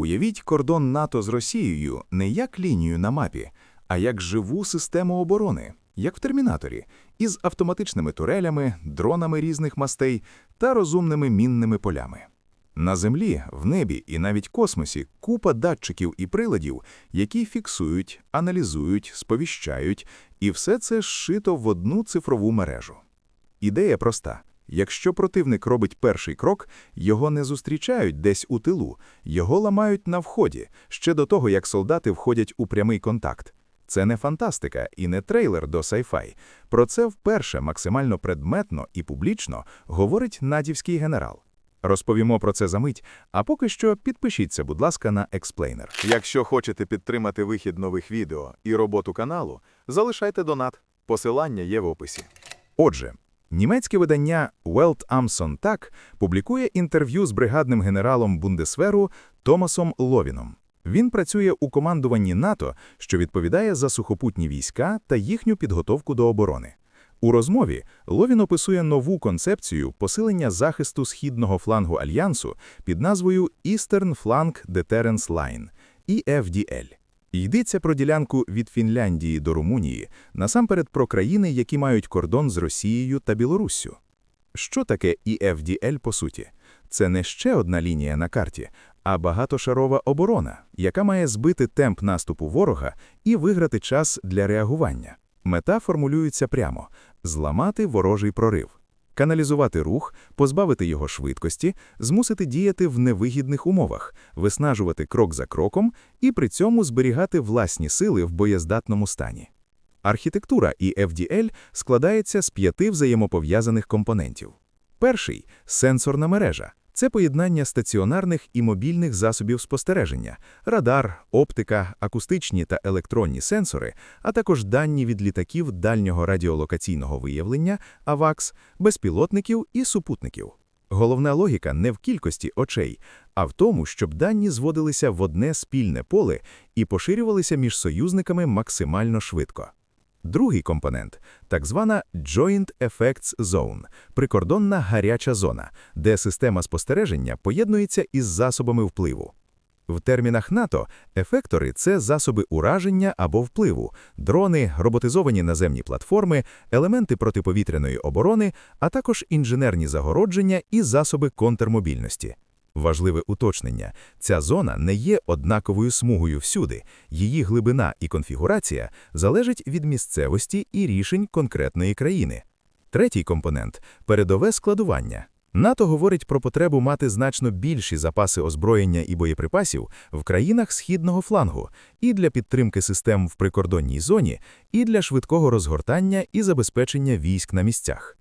Уявіть кордон НАТО з Росією не як лінію на мапі, а як живу систему оборони, як в термінаторі, із автоматичними турелями, дронами різних мастей та розумними мінними полями. На землі, в небі і навіть космосі купа датчиків і приладів, які фіксують, аналізують, сповіщають, і все це зшито в одну цифрову мережу. Ідея проста. Якщо противник робить перший крок, його не зустрічають десь у тилу, його ламають на вході, ще до того, як солдати входять у прямий контакт. Це не фантастика і не трейлер до сайфай. Про це вперше максимально предметно і публічно говорить натівський генерал. Розповімо про це за мить, а поки що підпишіться, будь ласка, на Explainer. Якщо хочете підтримати вихід нових відео і роботу каналу, залишайте донат. Посилання є в описі. Отже, німецьке видання Welt Amson Так публікує інтерв'ю з бригадним генералом Бундесверу Томасом Ловіном. Він працює у командуванні НАТО, що відповідає за сухопутні війська та їхню підготовку до оборони. У розмові Ловін описує нову концепцію посилення захисту східного флангу альянсу під назвою Eastern Flank Deterrence Line – EFDL. Йдеться про ділянку від Фінляндії до Румунії, насамперед про країни, які мають кордон з Росією та Білоруссю. Що таке EFDL по суті? Це не ще одна лінія на карті, а багатошарова оборона, яка має збити темп наступу ворога і виграти час для реагування. Мета формулюється прямо – зламати ворожий прорив, каналізувати рух, позбавити його швидкості, змусити діяти в невигідних умовах, виснажувати крок за кроком і при цьому зберігати власні сили в боєздатному стані. Архітектура EFDL складається з п'яти взаємопов'язаних компонентів. Перший – сенсорна мережа. Це поєднання стаціонарних і мобільних засобів спостереження, радар, оптика, акустичні та електронні сенсори, а також дані від літаків дальнього радіолокаційного виявлення, АВАКС, безпілотників і супутників. Головна логіка не в кількості очей, а в тому, щоб дані зводилися в одне спільне поле і поширювалися між союзниками максимально швидко. Другий компонент – так звана Joint Effects Zone – прикордонна гаряча зона, де система спостереження поєднується із засобами впливу. В термінах НАТО ефектори – це засоби ураження або впливу, дрони, роботизовані наземні платформи, елементи протиповітряної оборони, а також інженерні загородження і засоби контрмобільності. Важливе уточнення: ця зона не є однаковою смугою всюди, її глибина і конфігурація залежать від місцевості і рішень конкретної країни. Третій компонент передове складування. НАТО говорить про потребу мати значно більші запаси озброєння і боєприпасів в країнах східного флангу і для підтримки систем в прикордонній зоні, і для швидкого розгортання і забезпечення військ на місцях.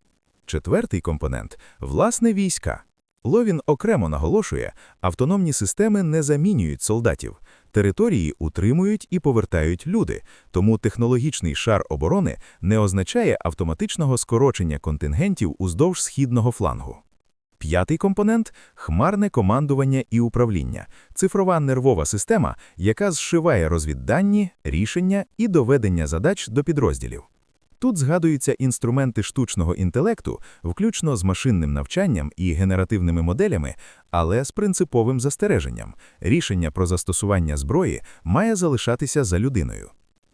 Четвертий компонент власне війська. Ловін окремо наголошує, автономні системи не замінюють солдатів, території утримують і повертають люди, тому технологічний шар оборони не означає автоматичного скорочення контингентів уздовж східного флангу. П'ятий компонент хмарне командування і управління, цифрова нервова система, яка зшиває розвіддані, рішення і доведення задач до підрозділів. Тут згадуються інструменти штучного інтелекту, включно з машинним навчанням і генеративними моделями, але з принциповим застереженням. Рішення про застосування зброї має залишатися за людиною.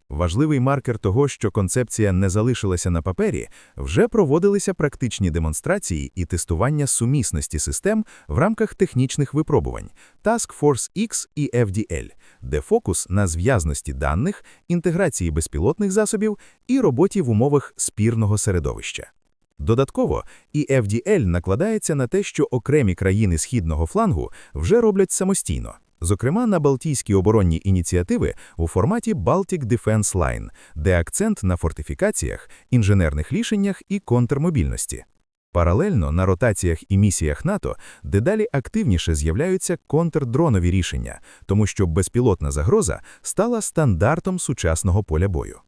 Важливий маркер того, що концепція не залишилася на папері, вже проводилися практичні демонстрації і тестування сумісності систем в рамках технічних випробувань Task Force X і FDL, де фокус на зв'язності даних, інтеграції безпілотних засобів і роботі в умовах спірного середовища. Додатково, і FDL накладається на те, що окремі країни східного флангу вже роблять самостійно зокрема на Балтійські оборонні ініціативи у форматі Baltic Defense Line, де акцент на фортифікаціях, інженерних рішеннях і контрмобільності. Паралельно на ротаціях і місіях НАТО дедалі активніше з'являються контрдронові рішення, тому що безпілотна загроза стала стандартом сучасного поля бою.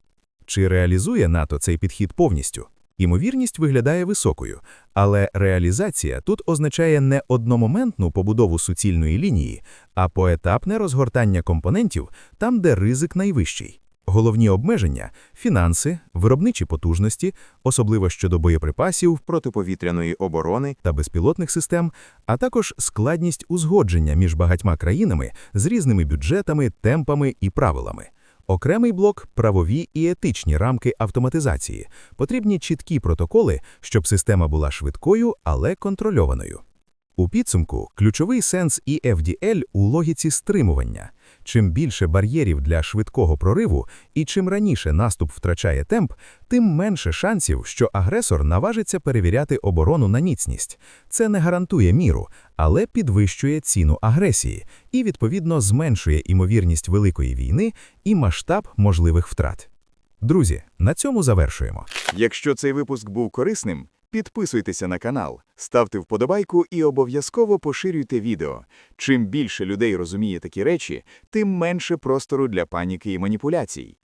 Чи реалізує НАТО цей підхід повністю? Ймовірність виглядає високою, але реалізація тут означає не одномоментну побудову суцільної лінії, а поетапне розгортання компонентів там, де ризик найвищий. Головні обмеження – фінанси, виробничі потужності, особливо щодо боєприпасів Протиповітряної оборони, та безпілотних систем, а також складність узгодження між багатьма країнами з різними бюджетами, темпами і правилами. Окремий блок – правові і етичні рамки автоматизації. Потрібні чіткі протоколи, щоб система була швидкою, але контрольованою. У підсумку ключовий сенс EFDL у логіці стримування. Чим більше бар'єрів для швидкого прориву і чим раніше наступ втрачає темп, тим менше шансів, що агресор наважиться перевіряти оборону на міцність. Це не гарантує міру, але підвищує ціну агресії і, відповідно, зменшує імовірність великої війни і масштаб можливих втрат. Друзі, на цьому завершуємо. Якщо цей випуск був корисним, підписуйтеся на канал, ставте вподобайку і обов'язково поширюйте відео. Чим більше людей розуміє такі речі, тим менше простору для паніки і маніпуляцій.